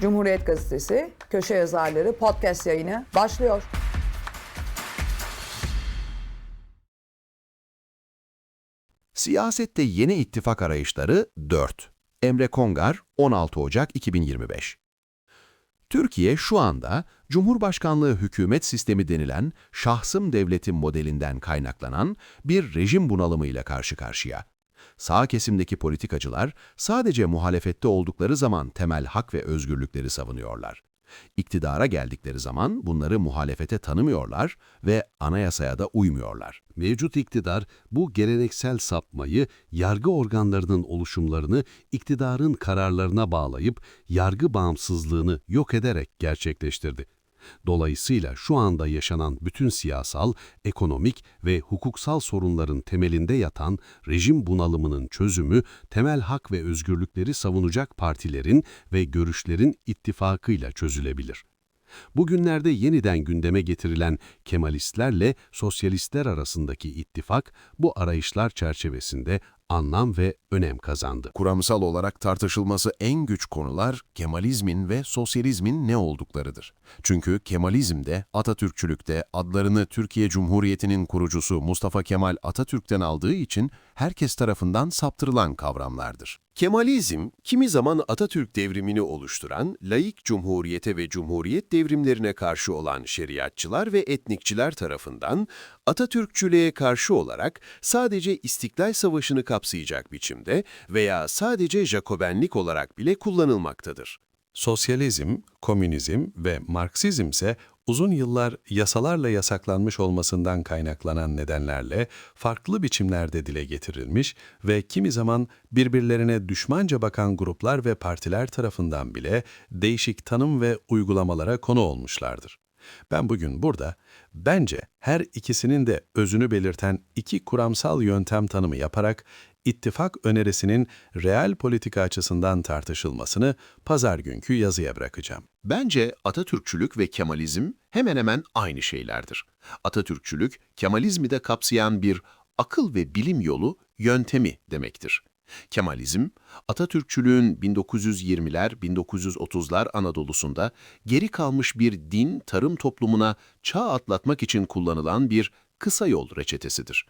Cumhuriyet Gazetesi Köşe Yazarları podcast yayını başlıyor. Siyasette yeni ittifak arayışları 4. Emre Kongar, 16 Ocak 2025. Türkiye şu anda Cumhurbaşkanlığı hükümet sistemi denilen şahsım devletin modelinden kaynaklanan bir rejim bunalımıyla karşı karşıya. Sağ kesimdeki politikacılar sadece muhalefette oldukları zaman temel hak ve özgürlükleri savunuyorlar. İktidara geldikleri zaman bunları muhalefete tanımıyorlar ve anayasaya da uymuyorlar. Mevcut iktidar bu geleneksel sapmayı yargı organlarının oluşumlarını iktidarın kararlarına bağlayıp yargı bağımsızlığını yok ederek gerçekleştirdi. Dolayısıyla şu anda yaşanan bütün siyasal, ekonomik ve hukuksal sorunların temelinde yatan rejim bunalımının çözümü temel hak ve özgürlükleri savunacak partilerin ve görüşlerin ittifakıyla çözülebilir. Bugünlerde yeniden gündeme getirilen Kemalistlerle sosyalistler arasındaki ittifak bu arayışlar çerçevesinde anlam ve önem kazandı. Kuramsal olarak tartışılması en güç konular Kemalizmin ve sosyalizmin ne olduklarıdır. Çünkü Kemalizmde, Atatürkçülükte adlarını Türkiye Cumhuriyeti'nin kurucusu Mustafa Kemal Atatürk'ten aldığı için herkes tarafından saptırılan kavramlardır. Kemalizm, kimi zaman Atatürk devrimini oluşturan, laik cumhuriyete ve cumhuriyet devrimlerine karşı olan şeriatçılar ve etnikçiler tarafından Atatürkçülüğe karşı olarak sadece İstiklal Savaşı'nı kapsayacak biçimde veya sadece Jacobenlik olarak bile kullanılmaktadır. Sosyalizm, komünizm ve Marksizm ise uzun yıllar yasalarla yasaklanmış olmasından kaynaklanan nedenlerle farklı biçimlerde dile getirilmiş ve kimi zaman birbirlerine düşmanca bakan gruplar ve partiler tarafından bile değişik tanım ve uygulamalara konu olmuşlardır. Ben bugün burada bence her ikisinin de özünü belirten iki kuramsal yöntem tanımı yaparak ittifak önerisinin reel politika açısından tartışılmasını pazar günkü yazıya bırakacağım. Bence Atatürkçülük ve Kemalizm hemen hemen aynı şeylerdir. Atatürkçülük, Kemalizmi de kapsayan bir akıl ve bilim yolu, yöntemi demektir. Kemalizm, Atatürkçülüğün 1920'ler, 1930'lar Anadolu'sunda geri kalmış bir din, tarım toplumuna çağ atlatmak için kullanılan bir kısa yol reçetesidir.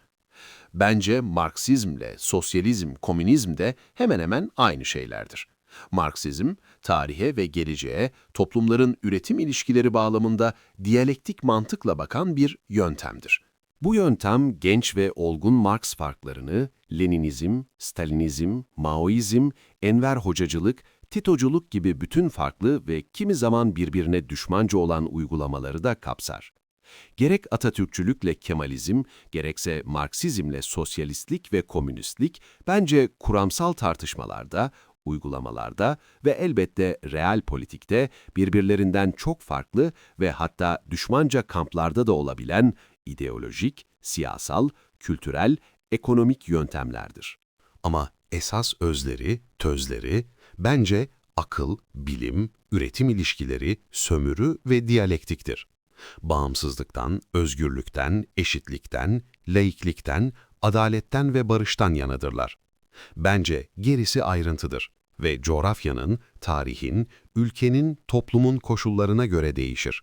Bence Marksizmle sosyalizm, komünizm de hemen hemen aynı şeylerdir. Marksizm, tarihe ve geleceğe, toplumların üretim ilişkileri bağlamında diyalektik mantıkla bakan bir yöntemdir. Bu yöntem genç ve olgun Marx farklarını Leninizm, Stalinizm, Maoizm, Enver Hocacılık, Titoculuk gibi bütün farklı ve kimi zaman birbirine düşmanca olan uygulamaları da kapsar. Gerek Atatürkçülükle Kemalizm, gerekse Marksizmle sosyalistlik ve komünistlik bence kuramsal tartışmalarda, uygulamalarda ve elbette real politikte birbirlerinden çok farklı ve hatta düşmanca kamplarda da olabilen ideolojik, siyasal, kültürel, ekonomik yöntemlerdir. Ama esas özleri, tözleri bence akıl, bilim, üretim ilişkileri, sömürü ve diyalektiktir. Bağımsızlıktan, özgürlükten, eşitlikten, laiklikten, adaletten ve barıştan yanadırlar. Bence gerisi ayrıntıdır ve coğrafyanın, tarihin, ülkenin, toplumun koşullarına göre değişir.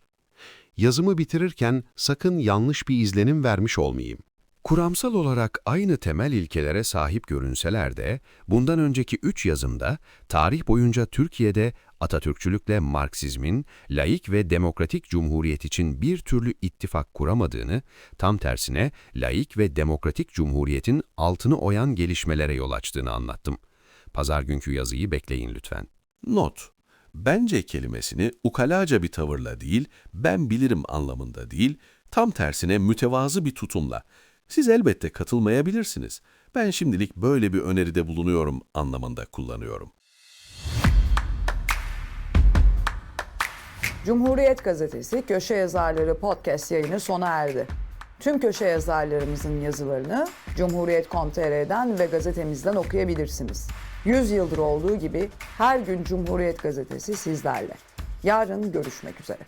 Yazımı bitirirken sakın yanlış bir izlenim vermiş olmayayım. Kuramsal olarak aynı temel ilkelere sahip görünseler de, bundan önceki üç yazımda tarih boyunca Türkiye'de Atatürkçülükle Marksizmin laik ve demokratik cumhuriyet için bir türlü ittifak kuramadığını, tam tersine laik ve demokratik cumhuriyetin altını oyan gelişmelere yol açtığını anlattım. Pazar günkü yazıyı bekleyin lütfen. Not Bence kelimesini ukalaca bir tavırla değil, ben bilirim anlamında değil, tam tersine mütevazı bir tutumla. Siz elbette katılmayabilirsiniz. Ben şimdilik böyle bir öneride bulunuyorum anlamında kullanıyorum. Cumhuriyet Gazetesi Köşe Yazarları podcast yayını sona erdi. Tüm köşe yazarlarımızın yazılarını Cumhuriyet.com.tr'den ve gazetemizden okuyabilirsiniz. 100 yıldır olduğu gibi her gün Cumhuriyet Gazetesi sizlerle. Yarın görüşmek üzere.